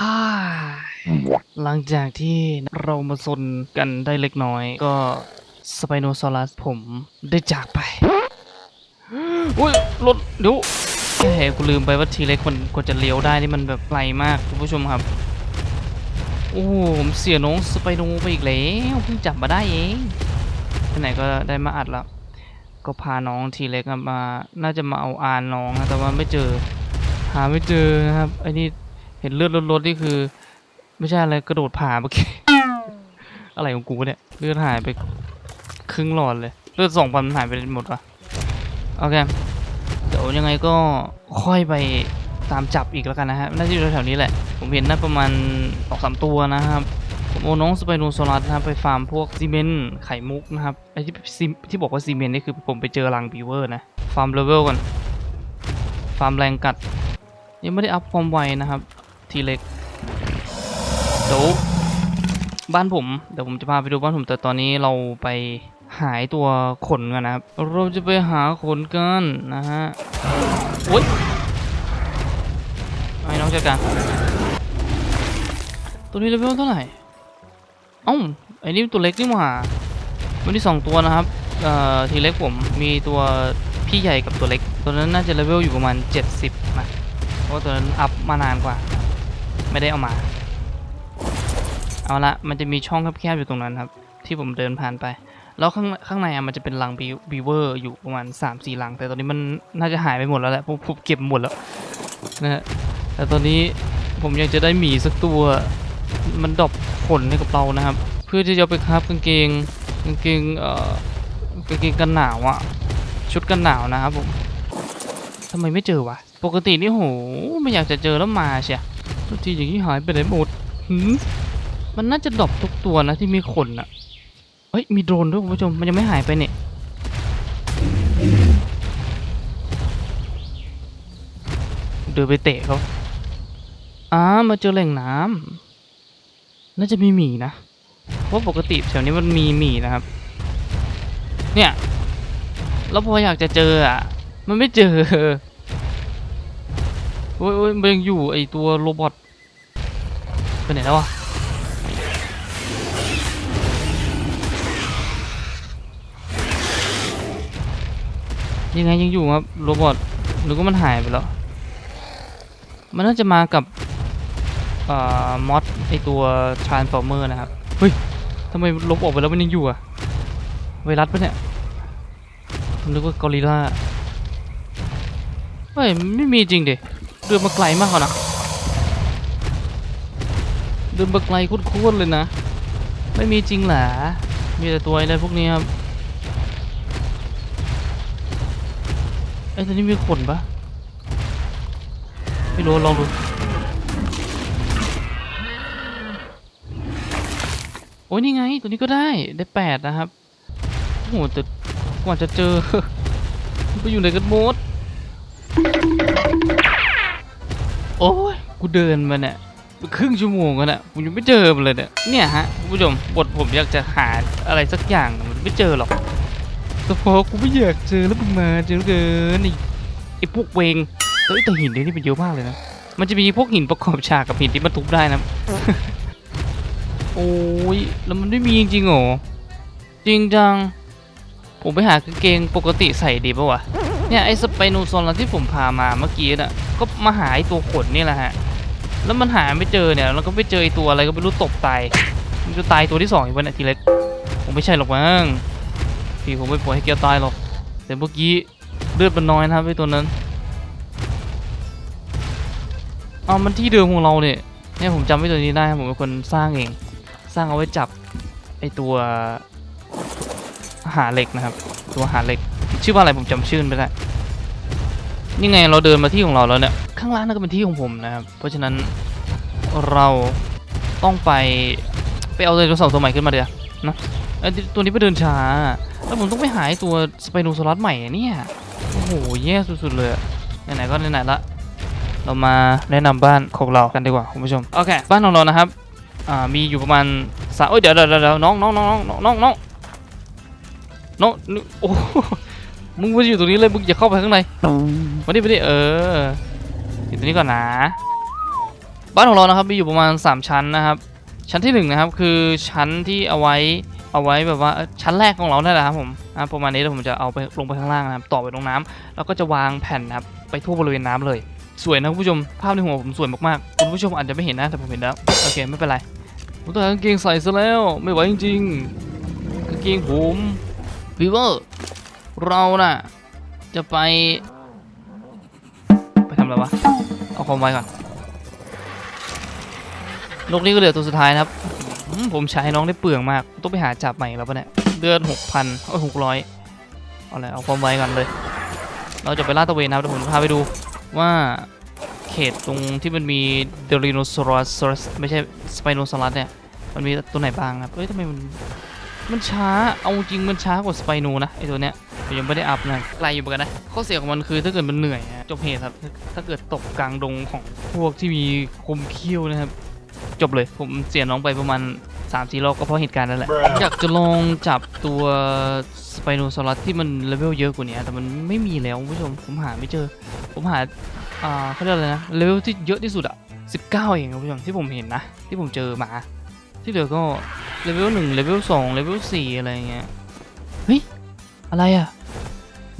ฮ่าหลังจากที่เรามาซนกันได้เล็กน้อย ก็สไปโนซอรัสผมได้จากไปอุ้ยรถเดี๋ยวแหมกูลืมไปว่าทีเล็กมันกว่าจะเลี้ยวได้นี่มันแบบไกลมากคุณผู้ชมครับ โอ้โหผมเสียน้องสไปโนไปอีกแล้วเพิ่งจับมาได้เองที่ไหนก็ได้มาอัดแล้ว ก็พาน้องทีเล็กมา น่าจะมาเอาอานน้องนะแต่ว่าไม่เจอ หาไม่เจอนะครับไอ้นี่ เห็นเลือดรถๆนี่คือ ไม่ใช่อะไรกระโดดผ่าเมื่อกี้ อะไรของกูเนี่ย เลือดหายไปครึ่งหลอดเลย เลือดสองพันหายไปหมดวะโอเค เดี๋ยวยังไงก็ค่อยไปตามจับอีกแล้วกันนะฮะ น่าจะอยู่แถวๆนี้แหละ ผมเห็นน่าประมาณสองสามตัวนะครับผมเอน้องสไปโนโซลัสนะครับไปฟาร์มพวกซีเมนต์ไข่มุกนะครับไอที่ที่บอกว่าซีเมนต์นี่คือผมไปเจอรังบีเวอร์นะ ฟาร์มเลเวลก่อน ฟาร์มแรงกัด ยังไม่ได้อัพความไวนะครับ ทีเล็กเดี๋ยวบ้านผมเดี๋ยวผมจะพาไปดูบ้านผมแต่ตอนนี้เราไปหายตัวขนกันนะครับ เราจะไปหาขนกันนะฮะโอ๊ยไอ้น้องจัดการตัวนี้เลเวลเท่าไหร่เอ้าไอ้นี่ตัวเล็กนี่หว่ามันมีสองตัวนะครับเอ่อทีเล็กผมมีตัวพี่ใหญ่กับตัวเล็ก ตัวนั้นน่าจะเลเวลอยู่ประมาณ 70นะเพราะตัวนั้นอัพมานานกว่า ไม่ได้เอามา เอาละมันจะมีช่องแคบๆอยู่ตรงนั้นครับ ที่ผมเดินผ่านไป แล้วข้างข้างในอะมันจะเป็นรังบีบีเวอร์อยู่ประมาณ3-4รัง แต่ตอนนี้มันน่าจะหายไปหมดแล้วแหละผมผมเก็บหมดแล้วนะฮะแต่ตอนนี้ผมอยากจะได้หมีสักตัวมันดอปขนให้กับเรานะครับ เพื่อที่จะไปคราฟกางเกงกางเกงเอ่อกางเกงกันหนาวอะชุดกันหนาวนะครับผมทำไมไม่เจอวะปกตินี่โหไม่อยากจะเจอแล้วมาเชีย ทุกทีอย่างนี้หายไปไหนหมดหืมมันน่าจะดรอปทุกตัวนะที่มีขนอะเฮ้ยมีโดรนด้วยคุณผู้ชมมันยังไม่หายไปเนี่ยเดินไปเตะเขาอ้ามาเจอแหล่งน้ำน่าจะมีหมีนะ เพราะปกติแถวนี้มันมีหมีนะครับ เนี่ยแล้วพออยากจะเจออะ มันไม่เจอโอ้ยโอ้ยมันยังอยู่ไอตัวโรบอท ไปไหนแล้ววะยังไงยังอยู่ครับโรบอทหรือว่ามันหายไปแล้ว มันน่าจะมากับอ่อมอดไอตัว transformer นะครับ เฮ้ยทำไมลบออกไปแล้วมันยังอยู่อะไวรัสปะเนี่ยนึกว่ากอริลลาเฮ้ย ไม่มีจริงดิเดินมาไกลมากกว่านะ เดินมาไกลโคตรๆเลยนะ ไม่มีจริงหรอมีแต่ตัวอะไรพวกนี้ครับไอ้ตัวนี้มีขนปะไม่รู้ลองดูโอ้ยนี่ไงตัวนี้ก็ได้ได้แปดนะครับโอ้โหแต่กว่าจะเจอไปอยู่ไหนกันหมดโอ้ยกูเดินมาเนี่ย ครึ่งชั่วโมงกันอะผมยังไม่เจอมันเลยเนี่ยเนี่ยฮะคุณผู้ชมบทผมอยากจะหาอะไรสักอย่างมันไม่เจอหรอกแต่พอกูไม่อยากเจอแล้วมึงมาเจอเหลือเกินไอ้ไอ้พวกเวงเฮ้ยแต่หินเนี่ยนี่เป็นเยอะมากเลยนะมันจะมีพวกหินประกอบฉากกับหินที่มันทุบได้นะโอ้ยแล้วมันไม่มีจริงๆหรอจริงจังผมไปหากางเกงปกติใส่ดีปะวะเนี่ยไอ้สไปโนซอลัสที่ผมพามาเมื่อกี้น่ะก็มาหาไอ้ตัวขนนี่แหละฮะ แล้วมันหาไม่เจอเนี่ยแล้วก็ไปเจอไอตัวอะไรก็ไม่รู้ตกตายมันจะตายตัวที่สองอีกวันเนี่ยทีเล็กผมไม่ใช่หรอกมั้งพี่ผมไม่ปล่อยให้แกตายหรอกแต่เมื่อกี้เลือดมันน้อยนะครับไอตัวนั้นเอามันที่เดิมของเราเนี่ยเนี่ยผมจำไว้ตัวนี้ได้ผมเป็นคนสร้างเองสร้างเอาไว้จับไอตัวหาเหล็กนะครับ ตัวหาเหล็กชื่อว่าอะไรผมจำชื่อไม่ได้ นี่ไงเราเดินมาที่ของเราแล้วเนี่ยข้างล่างนั่นก็เป็นที่ของผมนะครับเพราะฉะนั้นเราต้องไปไปเอาไดโนเสาร์ตัวใหม่ขึ้นมาเดี๋ยวนะไอตัวนี้ไปเดินช้า แล้วผมต้องไปหาตัวสไปโนซอรัสใหม่เนี่ยโอ้โหแย่สุดๆเลยไหนๆก็ไหนๆละเรามาแนะนำบ้านของเรากันดีกว่าคุณผู้ชมโอเคบ้านของเรานะครับอ่ามีอยู่ประมาณสามเอ้ยเดี๋ยวเดี๋ยวเดี๋ยวน้องน้องน้องน้องน้องน้องน้องโอ้ มึงมาอยู่ตรงนี้เลยมึงอย่าเข้าไปข้างในมาดิมาดิเอออยู่ตรงนี้ก่อนนะบ้านของเรานะครับมีอยู่ประมาณ 3 ชั้นนะครับ ชั้นที่1นะครับคือชั้นที่เอาไว้เอาไว้แบบว่าชั้นแรกของเราเนี่ยแหละครับผมอ่าประมาณนี้แล้วผมจะเอาไปลงไปข้างล่างนะครับต่อไปตรงน้ำแล้วก็จะวางแผ่นนะครับไปทั่วบริเวณน้ำเลย สวยนะคุณผู้ชมภาพในหัวผมสวยมากๆคุณผู้ชมอาจจะไม่เห็นนะแต่ผมเห็นแล้วโอเคไม่เป็นไรผมต้องหากางเกงใส่ซะแล้วไม่ไหวจริงๆกางเกงผมฟีเวอร์ เราน่ะ จะไป ไปทำอะไรวะ เอาคอมไว้ก่อนนกนี่ก็เหลือตัวสุดท้ายนะครับ ผมใช้น้องได้เปลืองมาก ต้องไปหาจับใหม่แล้วปะเนี่ยเดือนหกพันเอ้ยหกร้อยเอาอะไรเอาคอมไว้ก่อนเลย เราจะไปลาดตะเวนนะครับเดี๋ยวผมพาไปดูว่าเขตตรงที่มันมีเดลิโนซอรัสไม่ใช่สไปโนซอรัสเนี่ย มันมีตัวไหนบ้างครับเอ้ยทำไมมัน มันช้า เอาจริงมันช้ากว่าสไปโนนะไอตัวเนี้ย ยังไม่ได้อัพนะไกลอยู่เหมือนกันนะข้อเสียของมันคือถ้าเกิดมันเหนื่อยอะจบเหตุครับถ้าเกิดตกกลางดงของพวกที่มีคมเขี้ยวนะครับ จบเลยผมเสียน้องไปประมาณ3ามสี่รอบก็เพราะเหตุการณ์นั่นแหละอยากจะลองจับตัวสไปโนซอรัสที่มันเลเวลเยอะกว่านี้แต่มันไม่มีแล้วคุณผู้ชมผมหาไม่เจอ ผมหาอ่าเขาเรียกอะไรนะเลเวลที่เยอะที่สุดอะ19 เองคุณผู้ชมที่ผมเห็นนะ ที่ผมเจอมา ที่เหลือก็เลเวลหนึ่งเลเวลสองเลเวลสี่อะไรเงี้ยเฮ้ยอะไรอะ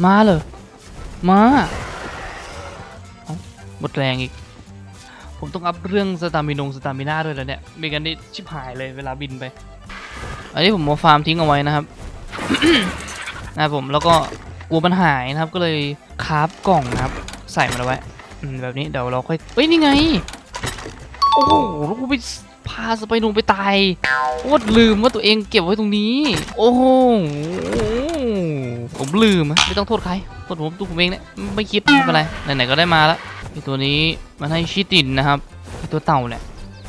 มาเหรอ มาหมดแรงอีก ผมต้องอัพเรื่องสตามินงสตามิน่าด้วยแล้วเนี่ยไม่งั้นนี่ชิบหายเลยเวลาบินไป อันนี้ผมมาฟาร์มทิ้งเอาไว้นะครับนะผมแล้วก็กลัวมันหายนะครับก็เลยคราฟกล่องนะครับ ใส่มันเอาไว้แบบนี้เดี๋ยวเราค่อยเฮ้ยนี่ไง โอ้โหแล้วกูไปพาสไปนูไปตายโคตรลืมว่าตัวเองเก็บไว้ตรงนี้ โอ้โห ผมลืมอะไม่ต้องโทษใครโทษผมตัวผมเองเนี่ยไม่คิดไม่เป็นไรไหนๆก็ได้มาแล้วไอตัวนี้มันให้ชิตินนะครับไอตัวเต่าเนี่ย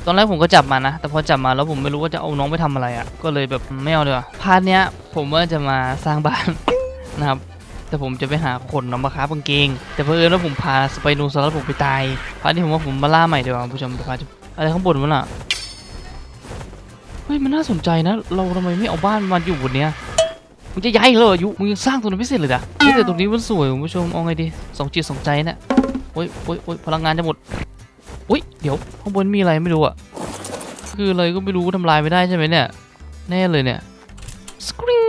ตอนแรกผมก็จับมานะ แต่พอจับมาแล้วผมไม่รู้ว่าจะเอาน้องไปทำอะไรอะ ก็เลยแบบไม่เอาเลยพาร์ทเนี้ยผมว่าจะมาสร้างบ้านนะครับ แต่ผมจะไปหาคนน้องมาค้ากางเกง แต่เพื่อนว่าผมพาสไปนูซอรัสผมไปตาย พาร์ทนี้ผมว่าผมมาล่าใหม่เดี๋ยวาคุณผู้ชมพาอะไรข้างบนวะน่ะเฮ้ยมันน่าสนใจนะ เราทำไมไม่เอาบ้านมาอยู่บนเนี้ย มึงจะย้ายเหรออายุมึงยังสร้างตัวนั้นไม่เสร็จเลยนะเฮ้ยแต่ตรงนี้มันสวยคุณผู้ชมเอาไงดีสองจิตสองใจเนี่ยโอ้ยโอ้ยโอ้ยพลังงานจะหมดอุ้ยเดี๋ยวข้างบนมีอะไรไม่รู้อะคืออะไรก็ไม่รู้ทำลายไม่ได้ใช่ไหมเนี่ยแน่เลยเนี่ยสกริง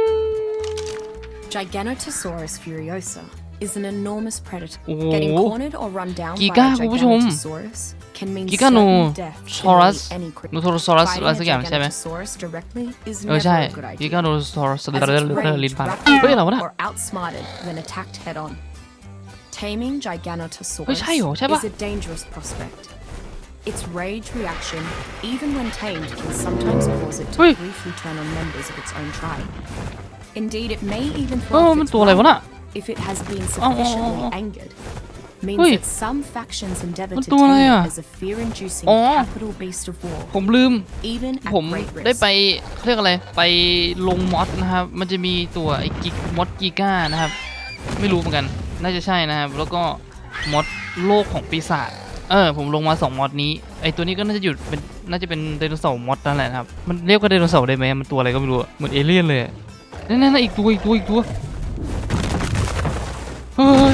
Giganotosaurus furiosa is an enormous predator. โอ้โห Getting cornered or run down by Giga, a คุณผู้ชม Giganotosaurus can mean Gigano certain death to Saurus nearly any creature. นูโทรซอรัส Fighting อะไร a สักอย่างใช่ไหม Giganotosaurus directly is เออ never ใช่ a good กิ idea. กาโนซอรัส As ลิ้ its น range พัน rapidly เฮ้ยอะไรวะน่ะ or outsmarted when attacked head on. Taming Giganotosaurus เฮ้ยใช่เหรอใช่ปะ is a dangerous prospect. Its rage reaction, even when tamed, can sometimes cause it to เฮ้ย briefly turn on members of its own tribe. Indeed, it may even เออ throw มัน its ตัวอะไรวะน่ะ if it has been oh, oh. sufficiently angered. Means Ui. that some factions endeavor มัน to ตัวอะไร tame อะ it as a fear-inducing Oh. capital beast of war, ผมลืม even at ผม great ได้ risk. ไปเขาเรียกอะไรไปลงมอดนะครับ มันจะมีตัวไอ้กิกมอดกิก้านะครับ ไม่รู้เหมือนกัน น่าจะใช่นะครับ แล้วก็มอดโลกของปีศาจเออ ผมลงมาสองมอดนี้ไอตัวนี้ก็น่าจะหยุดเป็นน่าจะเป็นไดโนเสาร์มอดนั่นแหละนะครับ มันเรียกว่าไดโนเสาร์ได้ไหมมันตัวอะไรก็ไม่รู้อะเหมือนเอเลี่ยนเลยอะนั่นนั่นๆๆอีกตัวอีกตัวอีกตัวเฮ้ยวู้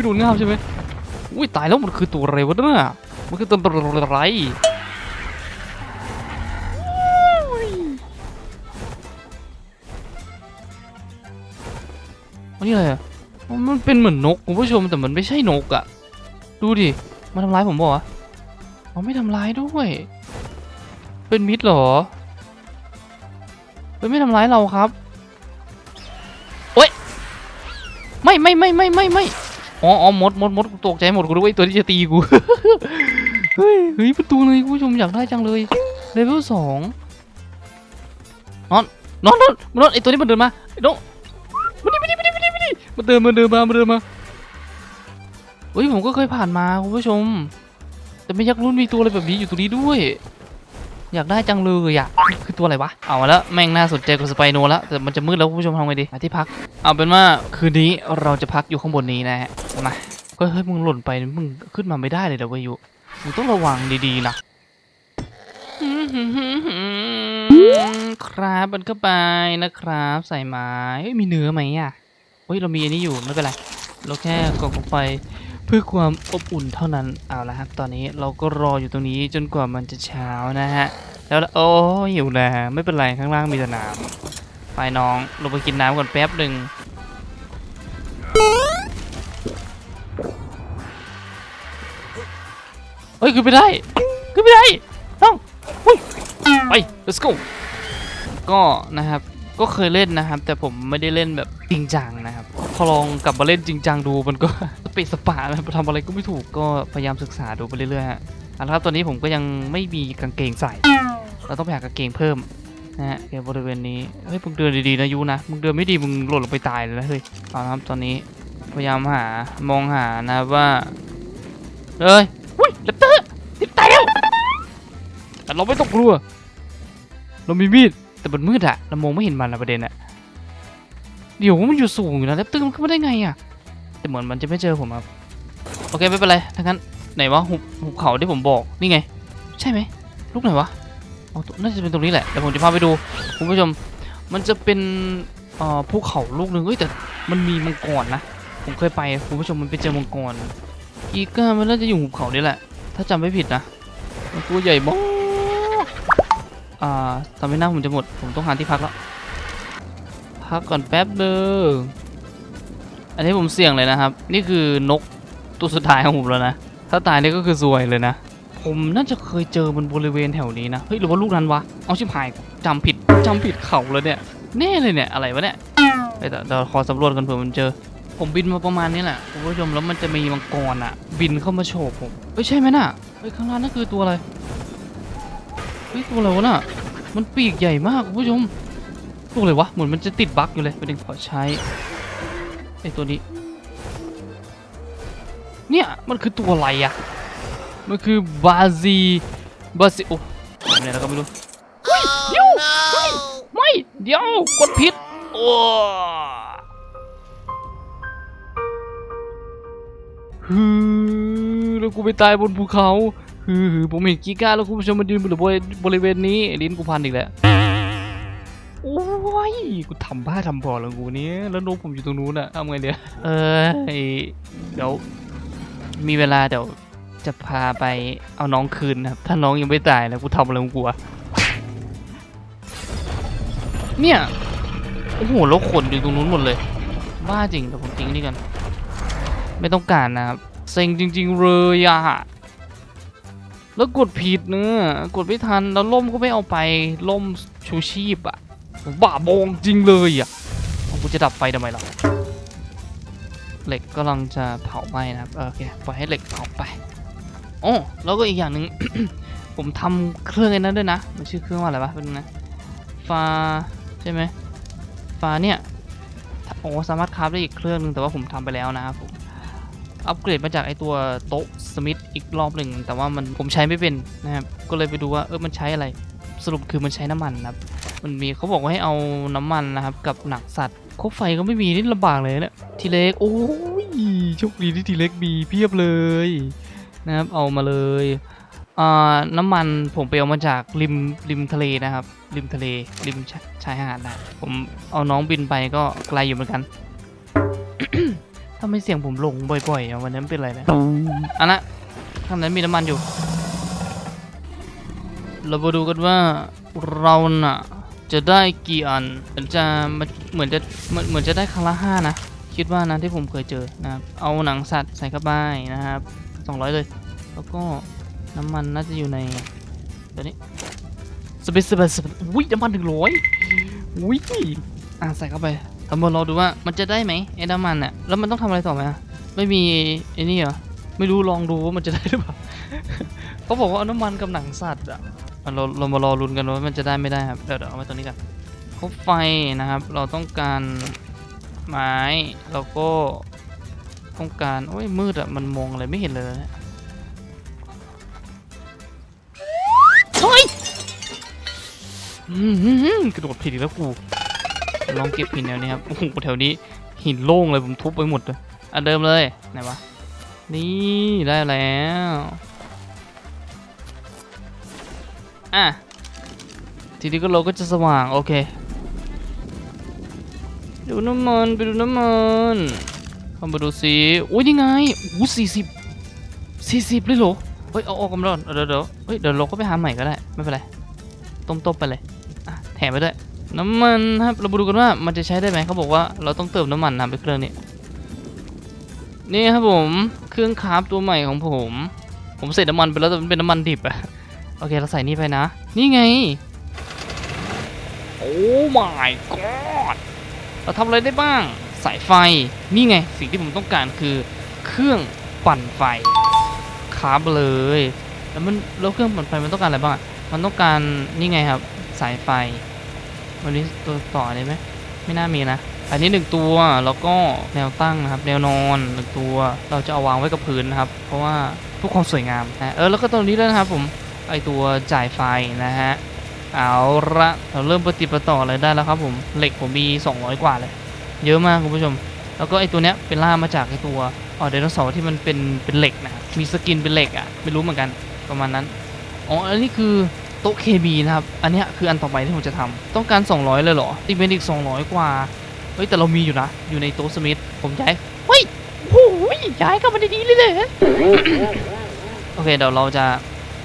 ไปดนง่ามใช่ไหมอุ้ยตายแล้วมันคือตัวอะไรวะเนี่ยมันคือตัวอะไรอันนี้อะไรอะ มันเป็นเหมือนนกคุณผู้ชมแต่มันไม่ใช่นกอะ ดูดิ มาทำร้ายผมบอกว่ะมันไม่ทำร้ายด้วย เป็นมิตรเหรอเป็นไม่ทำร้ายเราครับ โอ๊ย ไม่ไม่ไม่ไม่ไม่ไม่ อ๋ออ๋อมดมดมดตกใจหมดกูรู้ว่าไอ้ตัวที่จะตีกู เฮ้ยเฮ้ยประตูเลยคุณผู้ชมอยากได้จังเลยเลเวลสองนอนนอนนอนนอนไอตัวนี้มันเดินมาไอ้น้องมาดิมาดิมาดิมาดิมาดิมาเดินมาเดินมามาเดินมาเฮ้ยผมก็เคยผ่านมาคุณผู้ชม แต่ไม่ยักรุ่นมีตัวอะไรแบบนี้อยู่ตรงนี้ด้วย อยากได้จังเลยอะคือตัวอะไรวะ เอาแล้วแม่งน่าสนใจกว่าสไปโนแล้วแต่มันจะมืดแล้วคุณผู้ชมทำไงดีหาที่พัก เอาเป็นว่าคืนนี้เราจะพักอยู่ข้างบนนี้นะฮะมาเฮ้ยเฮ้ยมึงหล่นไปมึงขึ้นมาไม่ได้เลยเดี๋ยววายุมึงต้องระวังดีๆนะครับมันเขาไปนะครับ ใส่ไม้เฮ้ยมีเนื้อไหมอะเฮ้ยเรามีอันนี้อยู่ไม่เป็นไรเราแค่กดลงไป พื่อความอบอุ่นเท่านั้นเอาละครับ ตอนนี้เราก็รออยู่ตรงนี้จนกว่ามันจะเช้านะฮะ แล้วโอ้ยหิวแล้วไม่เป็นไรข้างล่างมีแต่น้ำไปน้องลงไปกินน้ำก่อนแป๊บหนึ่งเฮ้ยขึ้นไม่ได้ขึ้นไม่ได้น้องอุ้ยไป let's go ก็นะครับก็เคยเล่นนะครับ แต่ผมไม่ได้เล่นแบบจริงจังนะครับ อลองกลับมาเล่นจริงจังดูมันก็สเปซสปาทำอะไรก็ไม่ถูกก็พยายามศึกษาดูไปเรื่อยๆฮะเอาละครับตอนนี้ผมก็ยังไม่มีกางเกงใส่ เราต้องไปหากางเกงเพิ่มนะฮะเดี๋ยวบริเวณนี้ เฮ้ยมึงเดินดีๆนะยูนะ มึงเดินไม่ดีมึงหล่นลงไปตายเลยนะเฮ้ยเอาละครับตอนนี้พยายามหามองหานะว่าเอ้ยอุ้ยเลปเตอร์ติดตายแล้วแต่เราไม่ต้องกลัว เรามีมีดแต่มันมืดอะเรามองไม่เห็นมันอะประเด็นอะ เดี๋ยวมันอยู่สูงอยู่นะแล้วตึ้งมันขึ้นมาได้ไงอะแต่เหมือนมันจะไม่เจอผมครับโอเคไม่เป็นไรถ้างั้นไหนวะหุบหุบเขาที่ผมบอกนี่ไง ใช่ไหมลูกไหนวะเอาตน่าจะเป็นตรงนี้แหละเดี๋ยวผมจะพาไปดูคุณผู้ชม มันจะเป็นเอ่อภูเขาลูกหนึ่งเฮ้ยแต่มันมีมังกรนะผมเคยไปคุณผู้ชมมันไปเจอมังกรอีก้ามันน่าจะอยู่หุบเขานี่แหละ ถ้าจำไม่ผิดนะมันตัวใหญ่มากอ่าตอนไม่น่าผมจะหมด ผมต้องหาที่พักแล้ว พักก่อนแป๊บเดียวอันนี้ผมเสี่ยงเลยนะครับ นี่คือนกตัวสุดท้ายของผมแล้วนะ ถ้าตายนี่ก็คือซวยเลยนะ ผมน่าจะเคยเจอมันบริเวณแถวนี้นะ เฮ้ยหรือว่าลูกนั้นวะ เอาชิบหายจำผิดจำผิดเขาเลยเนี่ย แน่เลยเนี่ยอะไรวะเนี่ยเฮ้ยแต่เดี๋ยวขอสำรวจกันเผื่อมันเจอ ผมบินมาประมาณนี้แหละคุณผู้ชมแล้วมันจะมีมังกรอะ บินเข้ามาโฉบผมเฮ้ยใช่ไหมน่ะเฮ้ยข้างล่างนั่นคือตัวอะไร เฮ้ยตัวอะไรวะน่ะ มันปีกใหญ่มากคุณผู้ชม ตัวอะไรวะเหมือนมันจะติดบั๊กอยู่เลยไปดึงขอใช้ไอตัวนี้ เนี่ย มันคือตัวอะไรอะมันคือบาซีบาซิโอ้ไหนแล้วก็ไม่รู้เฮ้ยเดี๋ยวไม่ เดี๋ยว กดผิด โอ้ฮือแล้วกูไปตายบนภูเขาฮือผมเห็นกีก้าแล้วคุณผู้ชมมันยืนบนบริบริเวณนี้ ลิ้นกูพันอีกแล้ว ยกูทำบ้าทำบอแล้วกูนี้แล้วนกผมอยู่ตรงนู้นอะทำไงเดี๋ยวเออเดี๋ยวมีเวลาเดี๋ยวจะพาไปเอาน้องคืนนะครับ ถ้าน้องยังไม่ตายแล้วกูทำอะไรของกูอะเนี่ย โอ้โหแล้วขนอยู่ตรงนู้นหมดเลย บ้าจริงแต่ผมทิ้งนี่กัน ไม่ต้องการนะครับ เซ็งจริง ๆ เลยอะแล้วกดผิดเนื้อกดไม่ทัน แล้วล่มก็ไม่เอาไป ล่มชูชีพอะ ผมบ้าบองจริงเลยอะเอากูจะดับไฟทำไมล่ะ เหล็กกำลังจะเผาไหม้นะครับโอเคปล่อยให้เหล็กเผาไปโอ้แล้วก็อีกอย่างหนึ่ง ผมทำเครื่องไอ้นั้นด้วยนะ มันชื่อเครื่องว่าอะไรวะเป็นงนะฟาใช่ไหมฟ้าเนี่ยโอ้สามารถคราฟได้อีกเครื่องหนึงแต่ว่าผมทำไปแล้วนะครับผมอัปเกรดมาจากไอตัวโต๊ะสมิธอีกรอบหนึ่งแต่ว่ามันผมใช้ไม่เป็นนะครับก็เลยไปดูว่าเออมันใช้อะไร สรุปคือมันใช้น้ำมันนะครับ มันมีเขาบอกว่าให้เอาน้ำมันนะครับ กับหนักสัตว์คบไฟก็ไม่มีนี่ลำบากเลยเนี่ยทีเล็กโอ้ยโชคดีที่ทีเล็กมีเพียบเลยนะครับเอามาเลยอ่าน้ำมันผมไปเอามาจากริมริมทะเลนะครับ ริมทะเลริมชาชายหาดนะผมเอาน้องบินไปก็ไกลอยู่เหมือนกันทำไม่เสียงผมลงบ่อยๆวันนั้นเป็นไรนะอันนะข้างนั้นมีน้ำมันอยู่ เรามาดูกันว่าเราน่ะ จะได้กี่อันมันจะมันเหมือนจะเหมือนจะได้ครั้งละห้านะ คิดว่านะที่ผมเคยเจอนะครับเอาหนังสัตว์ใส่เข้าไปนะครับสองร้อยเลย แล้วก็น้ำมันน่าจะอยู่ในตัวนี้สเปซสเปซอุ้ยน้ำมันหนึ่งร้อยอุ้ยอะใส่เข้าไปทำบอลรอดูว่ามันจะได้ไหมไอ้น้ำมันอะแล้วมันต้องทำอะไรต่อไหมไม่มีไอ้นี่เหรอไม่รู้ลองดูว่ามันจะได้หรือเปล่าเขาบอกว่าเอาน้ำมันกับหนังสัตว์อะอะ เราเรามารอลุนกันว่ามันจะได้ไม่ได้ครับ เดี๋ยวเอาไว้ตรงนี้กันคบไฟนะครับ เราต้องการไม้แล้วก็ต้องการโอ้ยมืดอะมันมองอะไรไม่เห็นเลยนะเฮ้ยอื้อหือกระโดดผิดอีกแล้วกูลองเก็บหินแถวนี้ครับโอ้โหแถวนี้หินโล่งเลยผมทุบไปหมดเลยอันเดิมเลยไหนวะนี่ได้แล้ว อะทีนี้ก็โลก็จะสว่าง โอเค ดูน้ำมันไปดูน้ำมันเข้ามาดูสิอุ้ยนี่ไงโอ้สี่สิบสี่สิบเลยเหรอเฮ้ยเอาออกกันก่อนเดี๋ยวเดี๋ยวเฮ้ยเดี๋ยวเราก็ไปหาใหม่ก็ได้ไม่เป็นไรต้มๆไปเลยอะแถมไปด้วยน้ำมันครับเรามาดูกันว่ามันจะใช้ได้ไหมเขาบอกว่าเราต้องเติมน้ำมันนะไปเครื่องนี้นี่ครับผมเครื่องคราฟตัวใหม่ของผม ผมใส่น้ำมันไปแล้วแต่มันเป็นน้ำมันดิบอะ โอเคเราใส่นี่ไปนะ นี่ไง โอ้ my god เราทำอะไรได้บ้าง สายไฟ นี่ไง สิ่งที่ผมต้องการคือเครื่องปั่นไฟคราฟเลย แล้วมันแล้วเครื่องปั่นไฟมันต้องการอะไรบ้าง มันต้องการนี่ไงครับ สายไฟ วันนี้ตัวต่ออะไรไหมไม่น่ามีนะ อันนี้หนึ่งตัว แล้วก็แนวตั้งนะครับ แนวนอนหนึ่งตัว เราจะเอาวางไว้กับพื้นนะครับ เพราะว่าเพื่อความสวยงามนะเออ แล้วก็ตรงนี้ด้วยนะครับผม ไอตัวจ่ายไฟนะฮะ เอาละเราเริ่มปฏิปต่ออะไรได้แล้วครับผมเหล็กผมมี 200 กว่าเลย เยอะมากคุณผู้ชม แล้วก็ไอตัวเนี้ยเป็นล่ามาจากไอตัวอ๋อไดโนเสาร์ที่มันเป็นเป็นเหล็กนะมีสกินเป็นเหล็กอะไม่รู้เหมือนกันประมาณนั้นอ๋ออันนี้คือโต๊ะ KB นะครับ อันเนี้ยคืออันต่อไปที่ผมจะทำต้องการ 200 เลยเหรอตีเป็นอีก 200 กว่า เฮ้ย แต่เรามีอยู่นะ อยู่ในโต๊ะสมิธ ผมย้ายเฮ้ยโอ้โหย้ายเข้ามาดีๆเลยเลยโอเค เดี๋ยวเราจะ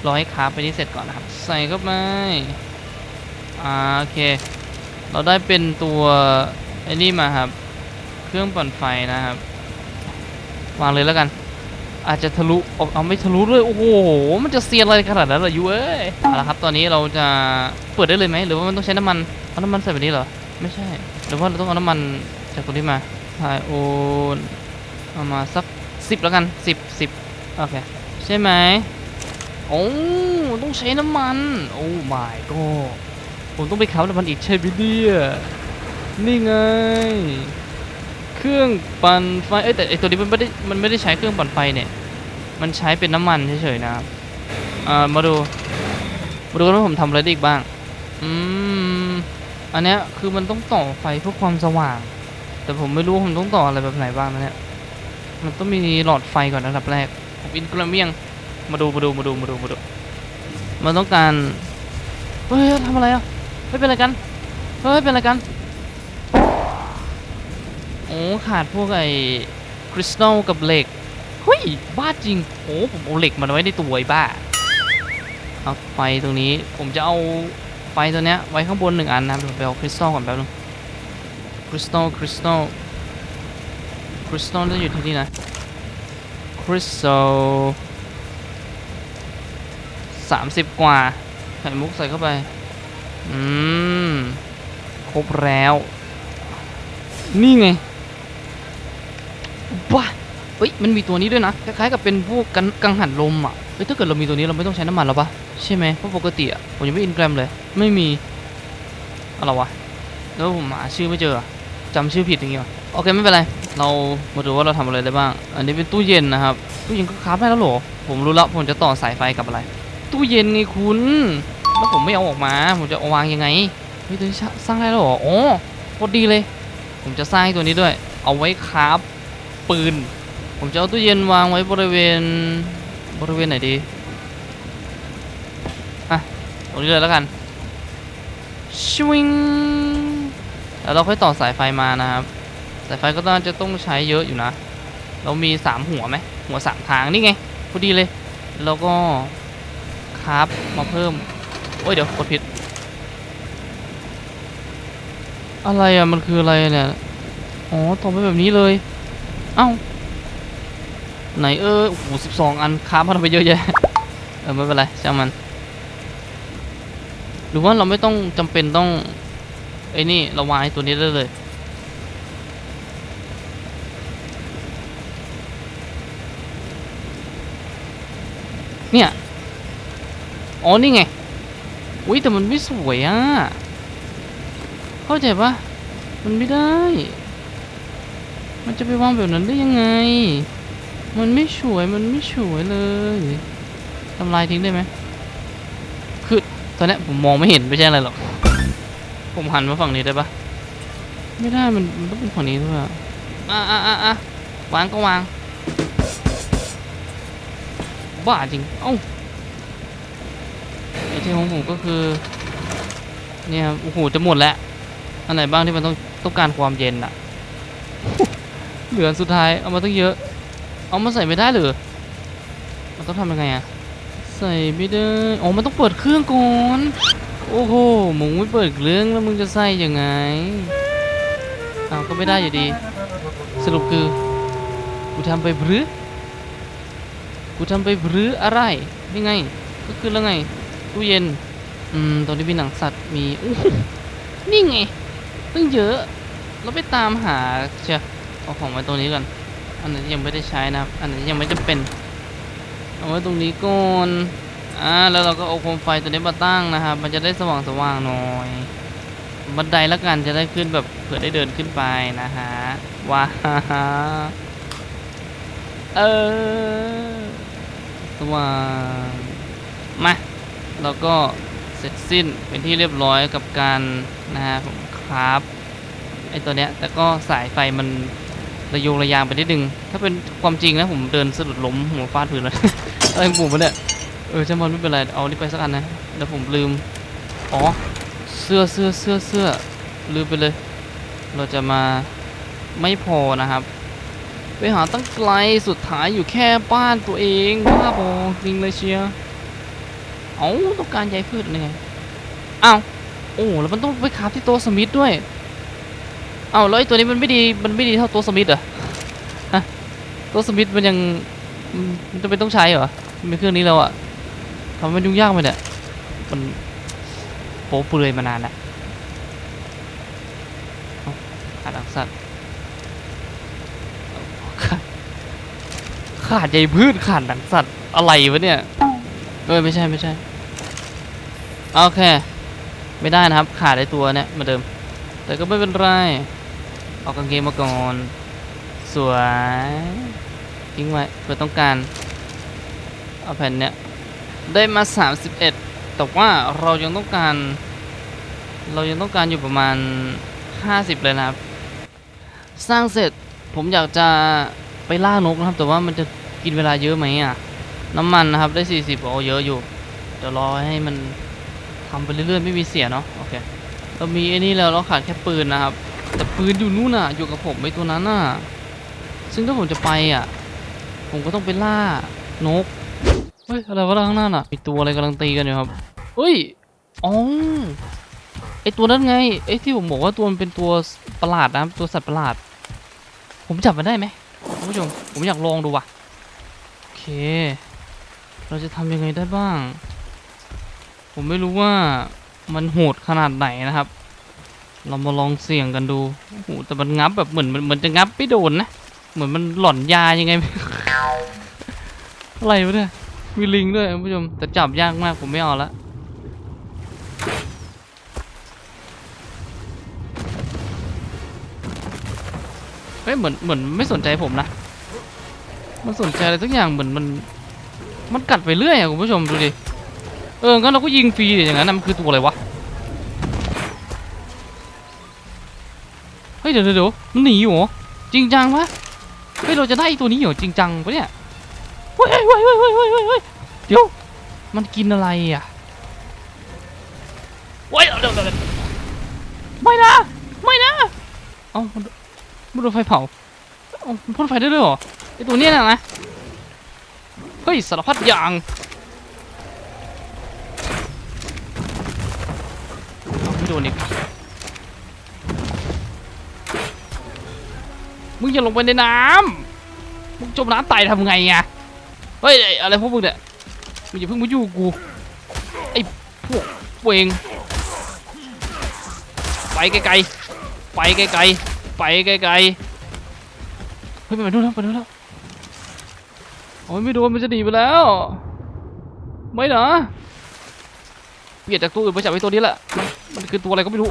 รอให้คราฟไปนี่เสร็จก่อนนะครับ ใส่เข้าไปอ่าโอเค เราได้เป็นตัวไอ้นี่มาครับ เครื่องปั่นไฟนะครับ วางเลยแล้วกัน อาจจะทะลุออกเอาไม่ทะลุเลยโอ้โหมันจะเซียนอะไรขนาดนั้นเหรอยูเอ้ยเอาละครับตอนนี้เราจะเปิดได้เลยไหมหรือว่ามันต้องใช้น้ำมันเอาน้ำมันใส่แบบนี้เหรอไม่ใช่หรือว่าเราต้องเอาน้ำมันจากตรงนี้มาไทยโอนเอามาสักสิบแล้วกันสิบสิบโอเคใช่ไหม โอ้ต้องใช้น้ำมัน โอ้ my god ผมต้องไปขับน้ำมันอีกใช่ไหมเนี่ยนี่ไง เครื่องปั่นไฟ เอ้ยแต่ไอตัวนี้มันไม่ได้ มันไม่ได้ใช้เครื่องปั่นไฟเนี่ย มันใช้เป็นน้ำมันเฉยๆนะครับอ่ามาดู มาดูกันว่าผมทำอะไรได้อีกบ้าง อืม อันเนี้ยคือมันต้องต่อไฟเพื่อความสว่าง แต่ผมไม่รู้ผมต้องต่ออะไรแบบไหนบ้างนะเนี่ย มันต้องมีหลอดไฟก่อนอันดับแรก ผมอินกระเมียง มาดูมาดูมาดูมาดูมาดูมันต้องการเฮ้ยทำอะไรอะไม่เป็นอะไรกันเฮ้ยเป็นอะไรกันโอ้ขาดพวกไอ้คริสตัลกับเหล็กเฮ้ยบ้าจริงโอ้ผมเอาเหล็กมาไว้ในตัวไอ้บ้าเอาไฟตรงนี้ผมจะเอาไฟตัวเนี้ยไว้ข้างบนหนึ่งอันนะเดี๋ยวผมไปเอาคริสตัลก่อนแป๊บนึงคริสตัลคริสตัลคริสตัลจะอยู่ที่นี่นะคริสตัล สามสิบกว่าไข่มุกใส่เข้าไป อืม ครบแล้ว นี่ไงว้าเฮ้ย มันมีตัวนี้ด้วยนะ คล้ายๆกับเป็นพวกกันกังหันลมอะ เฮ้ย ถ้าเกิดเรามีตัวนี้เราไม่ต้องใช้น้ำมันแล้วปะใช่ไหมเพราะปกติอะ ผมยังไม่อินแกรมเลย ไม่มี อะไรวะ แล้วผมหาชื่อไม่เจอจำชื่อผิดอย่างเงี้ยโอเคไม่เป็นไร เรามาดูว่าเราทำอะไรได้บ้าง อันนี้เป็นตู้เย็นนะครับ ตู้เย็นก็คราฟได้แล้วหรอ ผมรู้แล้วผมจะต่อสายไฟกับอะไร ตู้เย็นไงคุณ แล้วผมไม่เอาออกมา ผมจะเอาวางยังไงเฮ้ยตัวนี้สร้างได้หรอ อ๋อโคตรดีเลย ผมจะสร้างตัวนี้ด้วย เอาไว้คราฟปืน ผมจะเอาตู้เย็นวางไว้บริเวณบริเวณไหนดี อะตรงนี้เลยแล้วกันชวิงแล้วเราค่อยต่อสายไฟมานะครับ สายไฟก็ต้องจะต้องใช้เยอะอยู่นะ เรามีสามหัวไหม หัวสามทางนี่ไงพอดีเลย แล้วก็ คราฟมาเพิ่ม โอ้ยเดี๋ยวกดผิด อะไรอะ มันคืออะไรเนี่ย อ๋อต่อไปแบบนี้เลย เอ้า ไหนเออโอ้โหสิบสองอันคราฟมาทำไปเยอะแยะ เออ ไม่เป็นไรช่างมัน หรือว่าเราไม่ต้องจำเป็นต้อง ไอ้นี่เราวางไอ้ตัวนี้ได้เลยเนี่ย อ๋อนี่ไง อุ้ยแต่มันไม่สวยอะ เข้าใจปะมันไม่ได้ มันจะไปวางแบบนั้นได้ยังไง มันไม่สวย มันไม่สวยเลยทำลายทิ้งได้ไหม คือตอนนี้ผมมองไม่เห็นไม่ใช่อะไรหรอก ผมหันมาฝั่งนี้ได้ปะไม่ได้ มันมันต้องเป็นฝั่งนี้ด้วยอะอะอะอะวางก็วาง บ้าจริง เอ้า ทมของผมก็คือเนี่ยครับโอ้โหจะหมดแล้วอันไหนบ้างที่มันต้องต้องการความเย็นอะเหลือสุดท้ายเอามาตั้งเยอะ เอามาใส่ไม่ได้หรือมันต้องทำยังไงอะใส่ไม่ได้อ๋อมันต้องเปิดเครื่องก่อนโอ้โหมึงไม่เปิดเครื่องแล้วมึงจะใส่ยังไงอ้าวก็ไม่ได้อยู่ดี สรุปคือกูทำไปหรือกูทำไปหรืออะไรนี่ไงก็คือแล้วไง ตู้เย็น อืมตอนนี้มีหนังสัตว์ มีอู้นี่ไงตั้งเยอะ เราไปตามหาเชียเอาของไว้ตรงนี้ก่อน อันนั้นยังไม่ได้ใช้นะครับ อันนั้นยังไม่จำเป็น เอาไว้ตรงนี้ก่อน อ่า แล้วเราก็เอาโคมไฟตัวนี้มาตั้งนะครับ มันจะได้สว่างสว่างหน่อย บันไดละกันจะได้ขึ้นแบบเผื่อได้เดินขึ้นไปนะฮะ ว้าวเออสว่างมา เราก็เสร็จสิ้นเป็นที่เรียบร้อยกับการนะฮะผมครับไอตัวเนี้ยแต่ก็สายไฟมันระโยงระยางไปนิดนึง ถ้าเป็นความจริงนะผมเดินสะดุดล้มหัวฟาดพื้นเลยอะไรผมวะเนี่ยเออช่างมันไม่เป็นไรเอานี่ไปสักอันนะแล้วผมลืมอ๋อเสื้อเสื้อเสื้อเสื้อลืมไปเลย เราจะมาไม่พอนะครับ ไปหาตั้งไกลสุดท้ายอยู่แค่บ้านตัวเองบ้าบอจริงเลยเชียร์ เอ้าต้องการใยพืชยังไงอ้าโอ้แล้วมันต้องไปคาฟที่โต๊ะสมิธด้วยเอ้าแล้วไอตัวนี้มันไม่ดีมันไม่ดีเท่าโต๊ะสมิธเหรอฮะโต๊ะสมิธมันยังมันจะเป็นต้องใช้เหรอมีเครื่องนี้แล้วอะทำมันยุ่งยากไหมเนี่ยมันโป๊เปลือยมานานแล้วขาดสัตว์ขาดขาดใยพืชขาดหนังสัตว์อะไรวะเนี่ย เออไม่ใช่ไม่ใช่โอเค ไม่ได้นะครับ ขาดไอตัวเนี่ยเหมาเดิม แต่ก็ไม่เป็นไรเอากางเกงมาก่อน สวยทิ้งไว้เพื่อต้องการ เอาแผ่นเนี้ย ได้มา 31 แต่ว่าเรายังต้องการ เรายังต้องการอยู่ประมาณ 50 เลยนะครับ สร้างเสร็จผมอยากจะไปล่านกนะครับ แต่ว่ามันจะกินเวลาเยอะไหมอะ น้ำมันนะครับได้ 40โอ้เยอะอยู่ เดี๋ยวรอให้มันทำไปเรื่อยๆไม่มีเสียเนาะโอเคเรามีไอ้นี่แล้วเราขาดแค่ปืนนะครับ แต่ปืนอยู่นู่นน่ะ อยู่กับผมไอ้ตัวนั้นน่ะ ซึ่งถ้าผมจะไปอะ ผมก็ต้องไปล่านกเฮ้ยอะไรวะข้างหน้าน่ะ มีตัวอะไรกำลังตีกันอยู่ครับเฮ้ยอ๋อไอตัวนั้นไงไอที่ผมบอกว่าตัวมันเป็นตัวประหลาดนะตัวสัตว์ประหลาด ผมจับมันได้ไหมคุณผู้ชมผมอยากลองดูว่ะโอเค เราจะทำยังไงได้บ้าง ผมไม่รู้ว่ามันโหดขนาดไหนนะครับ เรามาลองเสี่ยงกันดูโอ้โหแต่มันงับแบบเหมือนเหมือนจะงับไม่โดนนะ เหมือนมันหล่อนยายังไง อะไรวะเนี่ย มีลิงด้วยคุณผู้ชม แต่จับยากมากผมไม่เอาละเฮ้ยเหมือนเหมือนไม่สนใจผมนะ มันสนใจอะไรสักอย่างเหมือนมัน มันกัดไปเรื่อยอะคุณผู้ชมดูดิ เอองั้นเราก็ยิงฟรีอย่างนั้นนะมันคือตัวอะไรวะ เฮ้ยเดี๋ยวเดี๋ยวมันหนีอยู่เหรอจริงจังปะเฮ้ยเราจะได้ตัวนี้เหรอจริงจังปะเนี่ยเฮ้ยเฮ้ยเฮ้ยเฮ้ยเฮ้ยเฮ้ยเดี๋ยวมันกินอะไรอะเฮ้ยเดี๋ยวเดี๋ยวเดี๋ยไม่นะไม่นะเอ้ามันมันโดนไฟเผาเอ้ามันพ่นไฟได้ด้วยเหรอไอตัวเนี้ยนะนะ เฮ้ยสารพัดอย่างไม่โดนอีกมึงอย่าลงไปในน้ำมึงจมน้ำตายทำไงอะเฮ้ยอ้อะไรพวกมึงเนี่ยมึงอย่าเพิ่งมายู่งกูไอ้พวกเวงไปไกลๆไปไกลๆไปไกลๆเฮ้ยไปนู่นแล้วไปนู่นแล้ว โอ้ยไม่โดนมันจะหนีไปแล้ว ไม่นะเปลี่ยนจากตัวอื่นมาจับไอ้ตัวนี้แหละมันมันคือตัวอะไรก็ไม่รู้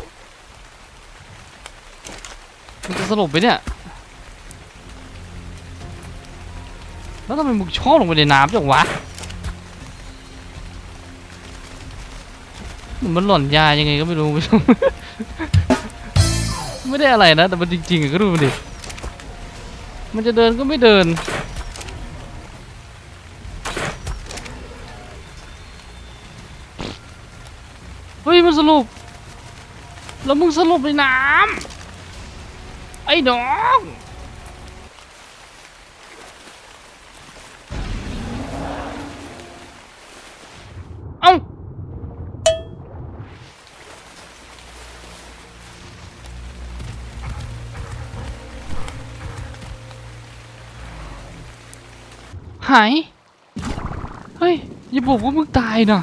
มันจะสลบไปเนี่ย แล้วทำไมมึงชอบลงไปในน้ำจังวะมันหล่อนยายังไงก็ไม่รู้คุณผู้ไม่ได้อะไรนะ แต่มันจริงๆก็ดูมันดิ มันจะเดินก็ไม่เดิน แล้วมึงสรุปในน้ำไอ้น้องเอ้าหาย เฮ้ยอย่าบอกว่ามึงตายนะ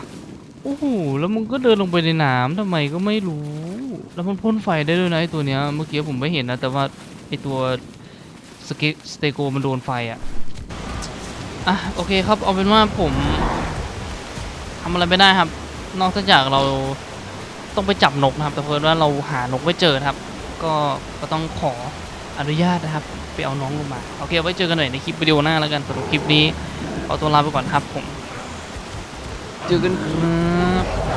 โอ้โหแล้วมึงก็เดินลงไปในน้ำทำไมก็ไม่รู้ แล้วมันพ่นไฟได้ด้วยนะไอตัวเนี้ยเมื่อกี้ผมไม่เห็นนะ แต่ว่าไอตัวสเกสเตโกมันโดนไฟอะอะโอเคครับเอาเป็นว่าผมทำอะไรไม่ได้ครับ นอกจากเราต้องไปจับนกนะครับ แต่เพิ่นว่าเราหานกไม่เจอครับ ก็ก็ต้องขออนุญาตนะครับ ไปเอาน้องลงมา โอเคไว้เจอกันหน่อยในคลิปวิดีโอหน้าแล้วกันสำหรับคลิปนี้ขอตัวลาไปก่อนครับผม you can